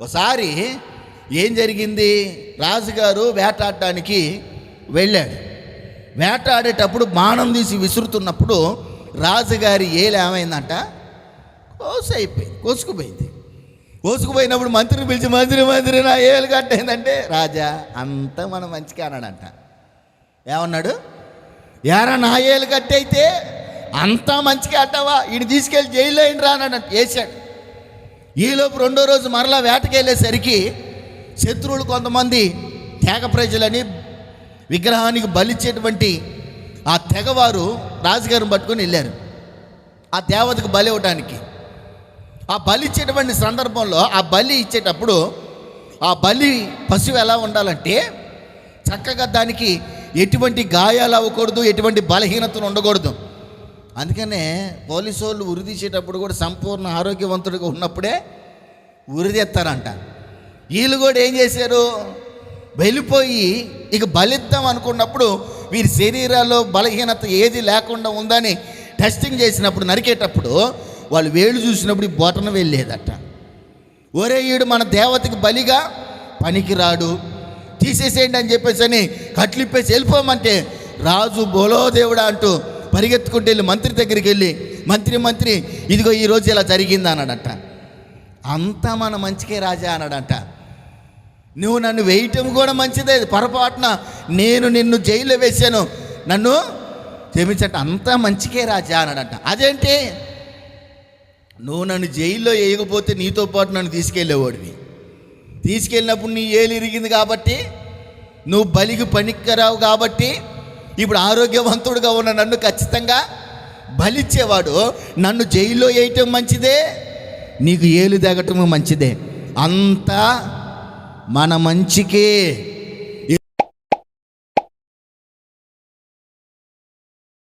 ఒకసారి ఏం జరిగింది? రాజుగారు వేటాడటానికి వెళ్ళాడు. వేటాడేటప్పుడు బాణం తీసి విసురుతున్నప్పుడు రాజుగారి ఏలు ఏమైందంట? కోసు అయిపోయింది కోసుకుపోయింది. కోసుకుపోయినప్పుడు మంత్రిని పిలిచి మంత్రి మంత్రి నా ఏలు కట్టయిందంటే రాజా అంతా మనం మంచిగా అన్నాడంట. ఏమన్నాడు? యారా నా ఏలు కట్టయితే అంతా మంచిగా అట్టావా ఈయన తీసుకెళ్ళి జైల్లో అయిన రానడంట వేసాడు ఈలోపు రెండో రోజు మరలా వేటకెళ్ళేసరికి శత్రువులు కొంతమంది తేగ ప్రజలని విగ్రహానికి బలిచ్చేటువంటి ఆ తెగవారు రాజుగారిని పట్టుకొని వెళ్ళారు. ఆ దేవతకు బలి ఇవ్వడానికి ఆ బలి ఇచ్చేటువంటి సందర్భంలో ఆ బలి ఇచ్చేటప్పుడు ఆ బలి పశువు ఎలా ఉండాలంటే చక్కగా దానికి ఎటువంటి గాయాలు అవ్వకూడదు ఎటువంటి బలహీనతలు ఉండకూడదు. అందుకనే పోలీసు వాళ్ళు ఉరి తీసేటప్పుడు కూడా సంపూర్ణ ఆరోగ్యవంతుడిగా ఉన్నప్పుడే ఉరి వీళ్ళు కూడా ఏం చేశారు? వెళ్ళిపోయి ఇక బలిద్దాం అనుకున్నప్పుడు వీరి శరీరాల్లో బలహీనత ఏది లేకుండా ఉందని టెస్టింగ్ చేసినప్పుడు నరికేటప్పుడు వాళ్ళు వేలు చూసినప్పుడు ఈ బొటన వెళ్ళేదట. ఒరే ఈడు మన దేవతకి బలిగా పనికిరాడు. తీసేసేయండి అని చెప్పేసి అని కట్లిప్పేసి వెళ్ళిపోమంటే రాజు బోలో దేవుడా అంటూ పరిగెత్తుకుంటూ వెళ్ళి మంత్రి దగ్గరికి వెళ్ళి మంత్రి మంత్రి ఇదిగో ఈరోజు ఇలా జరిగింది అన్నాడట. అంతా మన మంచికే రాజా అన్నాడట. నువ్వు నన్ను వేయటం కూడా మంచిదే పొరపాటున నేను నిన్ను జైల్లో వేశాను. నన్ను క్షమించట అంతా మంచికే రాజా అన్నాడట. అదేంటి? నువ్వు నన్ను జైల్లో వేయకపోతే నీతో పాటు నన్ను తీసుకెళ్ళేవాడివి. తీసుకెళ్ళినప్పుడు నీ ఏలు ఇరిగింది కాబట్టి నువ్వు బలికి పనికిరావు కాబట్టి ఇప్పుడు ఆరోగ్యవంతుడుగా ఉన్న నన్ను ఖచ్చితంగా బలిచ్చేవాడు. నన్ను జైల్లో వేయటం మంచిదే నీకు ఏలు తెగటము మంచిదే. అంతా మన మంచికే.